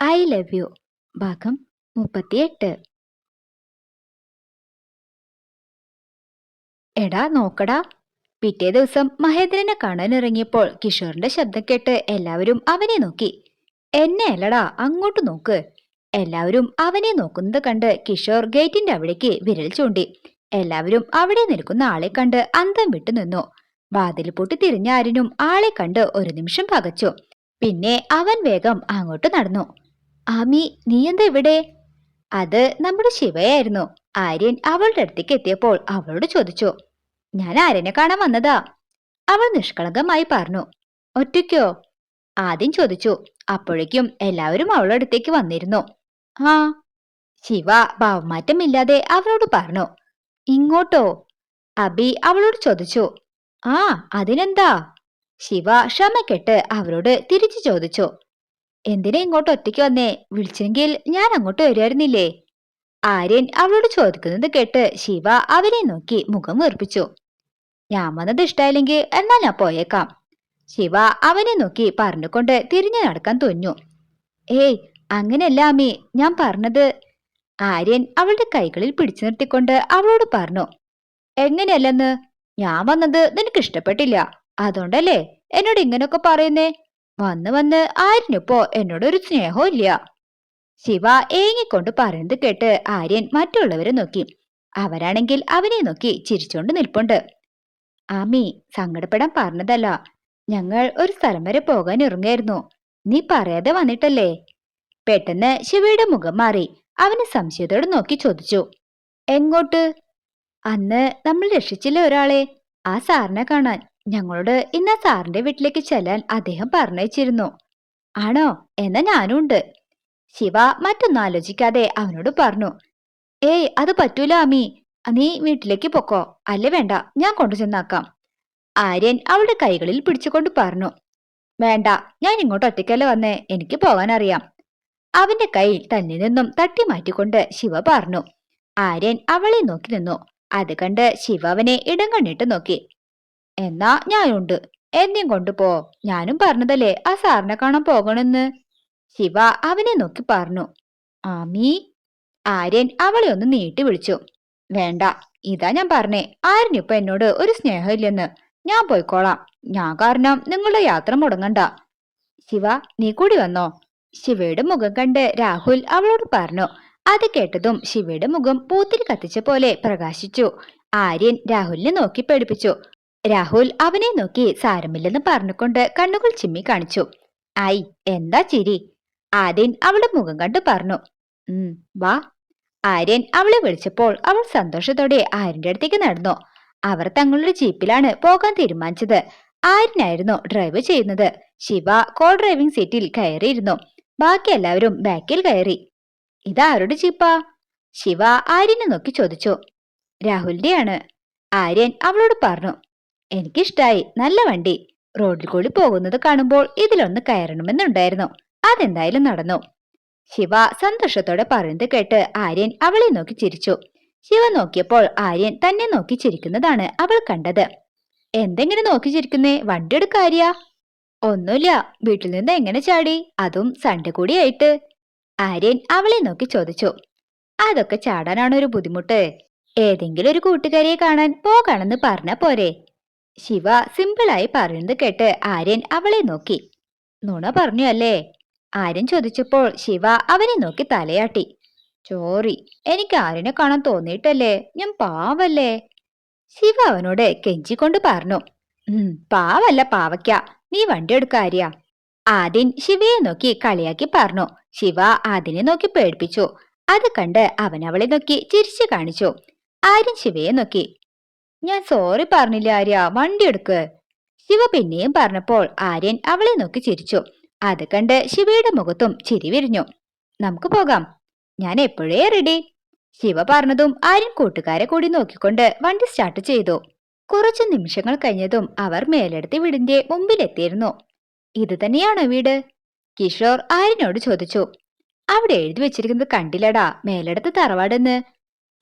I love you ഭാഗം മുപ്പത്തിയെട്ട്. എടാ നോക്കടാ. പിറ്റേ ദിവസം മഹേന്ദ്രനെ കാണാൻ ഇറങ്ങിയപ്പോൾ കിഷോറിന്റെ ശബ്ദം കേട്ട് എല്ലാവരും അവനെ നോക്കി. എന്നെ അല്ലടാ അങ്ങോട്ട് നോക്ക്. എല്ലാവരും അവനെ നോക്കുന്നത് കണ്ട് കിഷോർ ഗേറ്റിന്റെ അവിടേക്ക് വിരൽ ചൂണ്ടി. എല്ലാവരും അവിടെ നിൽക്കുന്ന ആളെ കണ്ട് അന്തം വിട്ടു നിന്നു. വാതിൽ പൊട്ടി തിരിഞ്ഞ ആരിനും ആളെ കണ്ട് ഒരു നിമിഷം പകച്ചു. പിന്നെ അവൻ വേഗം അങ്ങോട്ട് നടന്നു. ആമി നീ എന്താ ഇവിടെ? അത് നമ്മുടെ ശിവയായിരുന്നു. ആര്യൻ അവളുടെ അടുത്തേക്ക് എത്തിയപ്പോൾ അവളോട് ചോദിച്ചു ഞാൻ ആര്യനെ കാണാൻ വന്നതാ? അവൾ നിഷ്കളങ്കമായി പറഞ്ഞു ഒറ്റയ്ക്കോ? ആദ്യം ചോദിച്ചു അപ്പോഴേക്കും എല്ലാവരും അവളുടെ അടുത്തേക്ക് വന്നിരുന്നു. ആ. ശിവ ഭാവമാറ്റമില്ലാതെ അവളോട് പറഞ്ഞു ഇങ്ങോട്ടോ? അബി അവളോട് ചോദിച്ചു ആ അതിനെന്താ? ശിവ ക്ഷമക്കെട്ട് അവരോട് തിരിച്ചു ചോദിച്ചു എന്തിനാ ഇങ്ങോട്ട് ഒറ്റയ്ക്ക് വന്നേ? വിളിച്ചെങ്കിൽ ഞാൻ അങ്ങോട്ട് വരുമായിരുന്നില്ലേ? ആര്യൻ അവളോട് ചോദിക്കുന്നത് കേട്ട് ശിവ അവനെ നോക്കി മുഖം വീർപ്പിച്ചു ഞാൻ വന്നത് ഇഷ്ടായില്ലെങ്കിൽ എന്നാൽ ഞാൻ പോയേക്കാം. ശിവ അവനെ നോക്കി പറഞ്ഞുകൊണ്ട് തിരിഞ്ഞു നടക്കാൻ തുഞ്ഞു ഏയ് അങ്ങനെയല്ല അമ്മി ഞാൻ പറഞ്ഞത്. ആര്യൻ അവളുടെ കൈകളിൽ പിടിച്ചു നിർത്തിക്കൊണ്ട് അവളോട് പറഞ്ഞു. എങ്ങനെയല്ലെന്ന്? ഞാൻ വന്നത് നിനക്ക് ഇഷ്ടപ്പെട്ടില്ല. അതുകൊണ്ടല്ലേ? എന്നോട് ഇങ്ങനെയൊക്കെ പറയുന്നേ? വന്ന് വന്ന് ആര്യനിപ്പോ എന്നോടൊരു സ്നേഹവും ഇല്ല ശിവ ഏങ്ങിക്കൊണ്ട് പറയുന്നത് കേട്ട് ആര്യൻ മറ്റുള്ളവരെ നോക്കി. അവരാണെങ്കിൽ അവനെ നോക്കി ചിരിച്ചുകൊണ്ട് നിൽപ്പുണ്ട്. ആമി സങ്കടപ്പെടാൻ പറഞ്ഞതല്ല. ഞങ്ങൾ ഒരു സ്ഥലം വരെ പോകാൻ ഇറങ്ങായിരുന്നു നീ പറയാതെ വന്നിട്ടല്ലേ? പെട്ടെന്ന് ശിവയുടെ മുഖം മാറി. അവനെ സംശയത്തോടെ നോക്കി ചോദിച്ചു. എങ്ങോട്ട്? അന്ന് നമ്മൾ രക്ഷിച്ചില്ല ഒരാളെ? ആ സാറിനെ കാണാൻ. ഞങ്ങളോട് ഇന്ന് സാറിന്റെ വീട്ടിലേക്ക് ചെല്ലാൻ അദ്ദേഹം പറഞ്ഞയച്ചിരുന്നു. ആണോ? എന്നാ ഞാനും ഉണ്ട്. ശിവ മറ്റൊന്നും ആലോചിക്കാതെ അവനോട് പറഞ്ഞു ഏയ് അത് പറ്റൂല അമ്മി നീ വീട്ടിലേക്ക് പൊക്കോ. അല്ല വേണ്ട ഞാൻ കൊണ്ടുചെന്നാക്കാം ആര്യൻ അവളുടെ കൈകളിൽ പിടിച്ചുകൊണ്ട് പറഞ്ഞു വേണ്ട ഞാൻ ഇങ്ങോട്ട് ഒറ്റയ്ക്കല്ല വന്നേ. എനിക്ക് പോകാൻ അറിയാം അവന്റെ കൈ തന്നിൽ നിന്നും തട്ടി മാറ്റിക്കൊണ്ട് ശിവ പറഞ്ഞു. ആര്യൻ അവളെ നോക്കി നിന്നു. അത് കണ്ട് ശിവ അവനെ ഇടം കണ്ണിട്ട് നോക്കി. എന്നാ ഞാനുണ്ട്. എന്നെയും കൊണ്ടുപോ ഞാനും പറഞ്ഞതല്ലേ. ആ സാറിനെ കാണാൻ പോകണമെന്ന്. ശിവ അവനെ നോക്കി പറഞ്ഞു. ആമി ആര്യൻ അവളെ ഒന്ന് നീട്ടി വിളിച്ചു. വേണ്ട ഇതാ ഞാൻ പറഞ്ഞേ. ആര്യനിപ്പോ എന്നോട് ഒരു സ്നേഹമില്ലെന്ന്. ഞാൻ പോയിക്കോളാം. ഞാൻ കാരണം നിങ്ങളുടെ യാത്ര മുടങ്ങണ്ട. ശിവ നീ കൂടി വന്നോ? ശിവയുടെ മുഖം കണ്ട് രാഹുൽ അവളോട് പറഞ്ഞു. അത് കേട്ടതും ശിവയുടെ മുഖം പൂത്തിരി കത്തിച്ച പോലെ പ്രകാശിച്ചു. ആര്യൻ രാഹുലിനെ നോക്കി പേടിപ്പിച്ചു. രാഹുൽ അവനെ നോക്കി സാരമില്ലെന്ന് പറഞ്ഞുകൊണ്ട് കണ്ണുകൾ ചിമ്മി കാണിച്ചു. ഐ എന്താ ചിരി? ആര്യൻ അവളുടെ മുഖം കണ്ട് പറഞ്ഞു. ഉം വാ. ആര്യൻ അവളെ വിളിച്ചപ്പോൾ അവൾ സന്തോഷത്തോടെ ആര്യന്റെ അടുത്തേക്ക് നടന്നു. അവർ തങ്ങളുടെ ജീപ്പിലാണ് പോകാൻ തീരുമാനിച്ചത്. ആര്യനായിരുന്നു ഡ്രൈവ് ചെയ്യുന്നത്. ശിവ കോ ഡ്രൈവിംഗ് സീറ്റിൽ കയറിയിരുന്നു. ബാക്കി എല്ലാവരും ബാക്കിൽ കയറി. ഇതാരുടെ ജീപ്പാ? ശിവ ആര്യനെ നോക്കി ചോദിച്ചു. രാഹുലിന്റെയാണ് ആര്യൻ അവളോട് പറഞ്ഞു. എനിക്കിഷ്ടായി. നല്ല വണ്ടി. റോഡിൽ കൂടി പോകുന്നത് കാണുമ്പോൾ ഇതിലൊന്ന് കയറണമെന്നുണ്ടായിരുന്നു. അതെന്തായാലും നടന്നു. ശിവ സന്തോഷത്തോടെ പറയുന്നത് കേട്ട് ആര്യൻ അവളെ നോക്കി ചിരിച്ചു. ശിവ നോക്കിയപ്പോൾ ആര്യൻ തന്നെ നോക്കി ചിരിക്കുന്നതാണ് അവൾ കണ്ടത്. എന്തെങ്ങനെ നോക്കി ചിരിക്കുന്നേ? വണ്ടി എടുക്കാര്യ ഒന്നുമില്ല. വീട്ടിൽ നിന്ന് എങ്ങനെ ചാടി? അതും സൺഡേ കൂടിയായിട്ട് ആര്യൻ അവളെ നോക്കി ചോദിച്ചു. അതൊക്കെ ചാടാനാണ് ഒരു ബുദ്ധിമുട്ട്. ഏതെങ്കിലും ഒരു കൂട്ടുകാരിയെ കാണാൻ പോകാണെന്ന് പറഞ്ഞ പോരെ. ശിവ സിമ്പിളായി പറയുന്നത് കേട്ട് ആര്യൻ അവളെ നോക്കി. നുണ പറഞ്ഞു അല്ലേ? ആര്യൻ ചോദിച്ചപ്പോൾ ശിവ അവനെ നോക്കി തലയാട്ടി. ചോറി എനിക്ക് ആര്യനെ കാണാൻ തോന്നിയിട്ടല്ലേ? ഞാൻ പാവല്ലേ? ശിവ അവനോട് കെഞ്ചിക്കൊണ്ട് പറഞ്ഞു. ഉം പാവല്ല പാവയ്ക്ക നീ വണ്ടി എടുക്കാര്യ ആദിൻ ശിവയെ നോക്കി കളിയാക്കി പറഞ്ഞു. ശിവ ആദിനെ നോക്കി പേടിപ്പിച്ചു. അത് കണ്ട് അവൻ അവളെ നോക്കി ചിരിച്ചു കാണിച്ചു. ആര്യൻ ശിവയെ നോക്കി. ഞാൻ സോറി പറഞ്ഞില്ല ആര്യ. വണ്ടി എടുക്ക്. ശിവ പിന്നെയും പറഞ്ഞപ്പോൾ ആര്യൻ അവളെ നോക്കി ചിരിച്ചു. അത് കണ്ട് ശിവയുടെ മുഖത്തും ചിരി വിരിഞ്ഞു. നമുക്ക് പോകാം. ഞാൻ എപ്പോഴേ റെഡി ശിവ പറഞ്ഞതും ആര്യൻ കൂട്ടുകാരെ കൂടി നോക്കിക്കൊണ്ട് വണ്ടി സ്റ്റാർട്ട് ചെയ്തു. കുറച്ചു നിമിഷങ്ങൾ കഴിഞ്ഞതും അവർ മേലെടുത്ത് വീടിന്റെ മുമ്പിലെത്തിയിരുന്നു. ഇത് തന്നെയാണോ വീട്? കിഷോർ ആര്യനോട് ചോദിച്ചു. അവിടെ എഴുതി വെച്ചിരിക്കുന്നത് കണ്ടില്ലടാ. മേലെടുത്ത് തറവാടെന്ന്.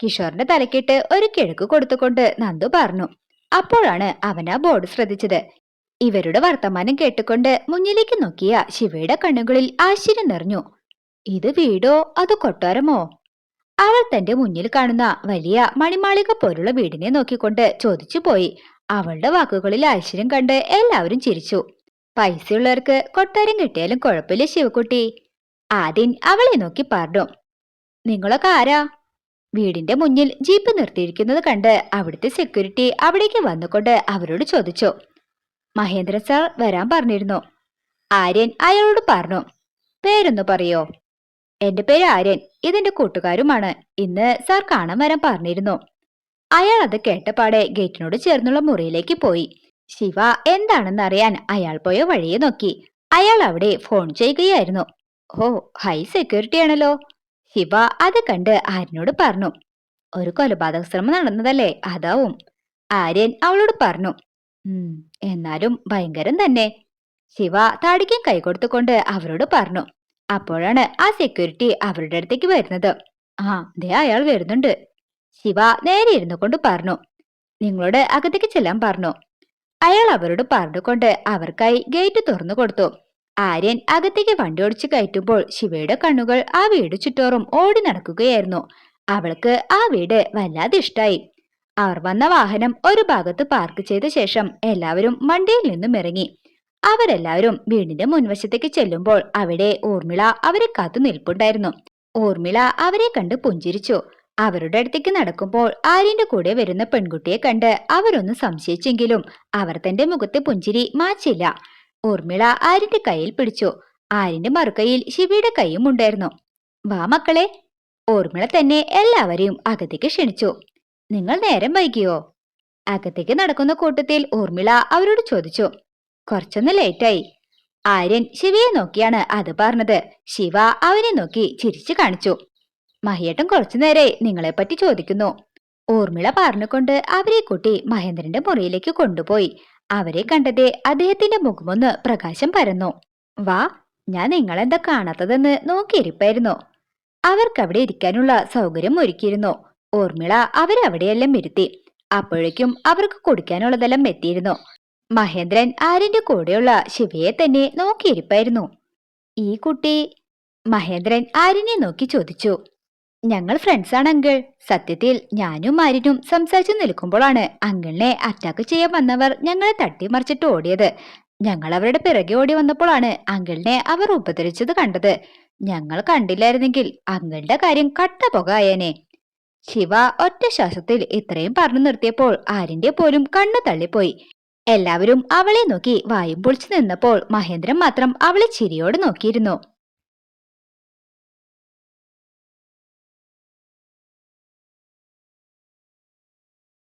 കിഷോറിന്റെ തലക്കിട്ട് ഒരു കിഴക്ക് കൊടുത്തുകൊണ്ട് നന്ദു പറഞ്ഞു. അപ്പോഴാണ് അവൻ ആ ബോർഡ് ശ്രദ്ധിച്ചത്. ഇവരുടെ വർത്തമാനം കേട്ടുകൊണ്ട് മുന്നിലേക്ക് നോക്കിയ ശിവയുടെ കണ്ണുകളിൽ ആശ്ചര്യം നിറഞ്ഞു. ഇത് വീടോ അതോ കൊട്ടാരമോ? അവൾ തന്റെ മുന്നിൽ കാണുന്ന വലിയ മണിമാളിക പോലുള്ള വീടിനെ നോക്കിക്കൊണ്ട് ചോദിച്ചു പോയി. അവളുടെ വാക്കുകളിൽ ആശ്ചര്യം കണ്ട് എല്ലാവരും ചിരിച്ചു. പൈസയുള്ളവർക്ക് കൊട്ടാരം കിട്ടിയാലും കുഴപ്പമില്ല ശിവക്കുട്ടി. ആദ്യം അവളെ നോക്കി പറഞ്ഞു. നിങ്ങളൊക്കെ ആരാ? വീടിന്റെ മുന്നിൽ ജീപ്പ് നിർത്തിയിരിക്കുന്നത് കണ്ട് അവിടുത്തെ സെക്യൂരിറ്റി അവിടേക്ക് വന്നുകൊണ്ട് അവരോട് ചോദിച്ചു. മഹേന്ദ്ര സാർ വരാൻ പറഞ്ഞിരുന്നു. ആര്യൻ അയാളോട് പറഞ്ഞു പേരൊന്ന് പറയോ? എന്റെ പേര് ആര്യൻ. ഇതെന്റെ കൂട്ടുകാരുമാണ്. ഇന്ന് സാർ കാണാൻ വരാൻ പറഞ്ഞിരുന്നു. അയാൾ അത് കേട്ടപാടെ ഗേറ്റിനോട് ചേർന്നുള്ള മുറിയിലേക്ക് പോയി. ശിവ എന്താണെന്ന് അറിയാൻ അയാൾ പോയ വഴിയെ നോക്കി. അയാൾ അവിടെ ഫോൺ ചെയ്യുകയായിരുന്നു. ഓ ഹൈ സെക്യൂരിറ്റി ആണല്ലോ. ശിവ അത് കണ്ട് ആര്യനോട് പറഞ്ഞു ഒരു കൊലപാതക ശ്രമം നടന്നതല്ലേ? അതാവും. ആര്യൻ അവളോട് പറഞ്ഞു എന്നാലും ഭയങ്കരം തന്നെ. ശിവ താടിക്കാൻ കൈകൊടുത്തുകൊണ്ട് അവരോട് പറഞ്ഞു അപ്പോഴാണ് ആ സെക്യൂരിറ്റി അവരുടെ അടുത്തേക്ക് വരുന്നത്. ആ ദേ അയാൾ വരുന്നുണ്ട്. ശിവ നേരെ ഇരുന്നു കൊണ്ട് പറഞ്ഞു നിങ്ങളോട് അകത്തേക്ക് ചെല്ലാൻ പറഞ്ഞു. അയാൾ അവരോട് പറഞ്ഞുകൊണ്ട് അവർക്കായി ഗേറ്റ് തുറന്നു കൊടുത്തു. ആര്യൻ അകത്തേക്ക് വണ്ടി ഓടിച്ചു കയറ്റുമ്പോൾ ശിവയുടെ കണ്ണുകൾ ആ വീട് ചുറ്റോറും ഓടി നടക്കുകയായിരുന്നു. അവൾക്ക് ആ വീട് വല്ലാതെ ഇഷ്ടായി. അവർ വന്ന വാഹനം ഒരു ഭാഗത്ത് പാർക്ക് ചെയ്ത ശേഷം എല്ലാവരും വണ്ടിയിൽ നിന്നും ഇറങ്ങി. അവരെല്ലാവരും വീടിന്റെ മുൻവശത്തേക്ക് ചെല്ലുമ്പോൾ അവിടെ ഊർമിള അവരെ കാത്തു നിൽപ്പുണ്ടായിരുന്നു. ഊർമിള അവരെ കണ്ട് പുഞ്ചിരിച്ചു. അവരുടെ അടുത്തേക്ക് നടക്കുമ്പോൾ ആര്യന്റെ കൂടെ വരുന്ന പെൺകുട്ടിയെ കണ്ട് അവരൊന്ന് സംശയിച്ചെങ്കിലും അവർ തന്റെ മുഖത്തെ പുഞ്ചിരി മാച്ചില്ല. ഊർമിള ആരിന്റെ കയ്യിൽ പിടിച്ചു. ആരിന്റെ മറുകൈയിൽ ശിവയുടെ കൈയും ഉണ്ടായിരുന്നു. വാ മക്കളെ. ഊർമിള തന്നെ എല്ലാവരെയും അകത്തേക്ക് ക്ഷണിച്ചു. നിങ്ങൾ നേരം വൈകിയോ? അകത്തേക്ക് നടക്കുന്ന കൂട്ടത്തിൽ ഊർമിള അവരോട് ചോദിച്ചു. കുറച്ചൊന്ന് ലേറ്റായി. ആര്യൻ ശിവയെ നോക്കിയാണ് അത് പറഞ്ഞത്. ശിവ അവനെ നോക്കി ചിരിച്ചു കാണിച്ചു. മഹിയേട്ടൻ കുറച്ചുനേരെ നിങ്ങളെപ്പറ്റി ചോദിക്കുന്നു. ഊർമിള പറഞ്ഞുകൊണ്ട് അവരെ കൂട്ടി മഹേന്ദ്രന്റെ മുറിയിലേക്ക് കൊണ്ടുപോയി. അവരെ കണ്ടതേ അദ്ദേഹത്തിന്റെ മുഖമൊന്ന് പ്രകാശം പരന്നു. വാ ഞാൻ നിങ്ങളെന്താ കാണാത്തതെന്ന് നോക്കിയിരിപ്പായിരുന്നു. അവർക്കവിടെ ഇരിക്കാനുള്ള സൗകര്യം ഒരുക്കിയിരുന്നു. ഊർമിള അവരവിടെയെല്ലാം ഇരുത്തി. അപ്പോഴേക്കും അവർക്ക് കൊടുക്കാനുള്ളതെല്ലാം എത്തിയിരുന്നു. മഹേന്ദ്രൻ ആരിന്റെ കൂടെയുള്ള ശിവയെ തന്നെ നോക്കിയിരിപ്പായിരുന്നു. ഈ കുട്ടി? മഹേന്ദ്രൻ ആരിനെ നോക്കി ചോദിച്ചു. ഞങ്ങൾ ഫ്രണ്ട്സ് ആണ് അങ്കിൾ. സത്യത്തിൽ ഞാനും മാരിനും സംസാരിച്ചു നിൽക്കുമ്പോഴാണ് അങ്കിളിനെ അറ്റാക്ക് ചെയ്യാൻ വന്നവർ ഞങ്ങളെ തട്ടിമറിച്ചിട്ട് ഓടിയത്. ഞങ്ങൾ അവരുടെ പിറകെ ഓടി വന്നപ്പോഴാണ് അങ്കിളിനെ അവർ ഉപദ്രവിച്ചത് കണ്ടത്. ഞങ്ങൾ കണ്ടില്ലായിരുന്നെങ്കിൽ അങ്കിളുടെ കാര്യം കട്ട പുകയനെ ശിവ ഒറ്റ ശ്വാസത്തിൽ ഇത്രയും പറഞ്ഞു നിർത്തിയപ്പോൾ ആരിന്റെ പോലും കണ്ണു തള്ളിപ്പോയി. എല്ലാവരും അവളെ നോക്കി വായും പൊളിച്ചു നിന്നപ്പോൾ മഹേന്ദ്രൻ മാത്രം അവളെ ചിരിയോട് നോക്കിയിരുന്നു.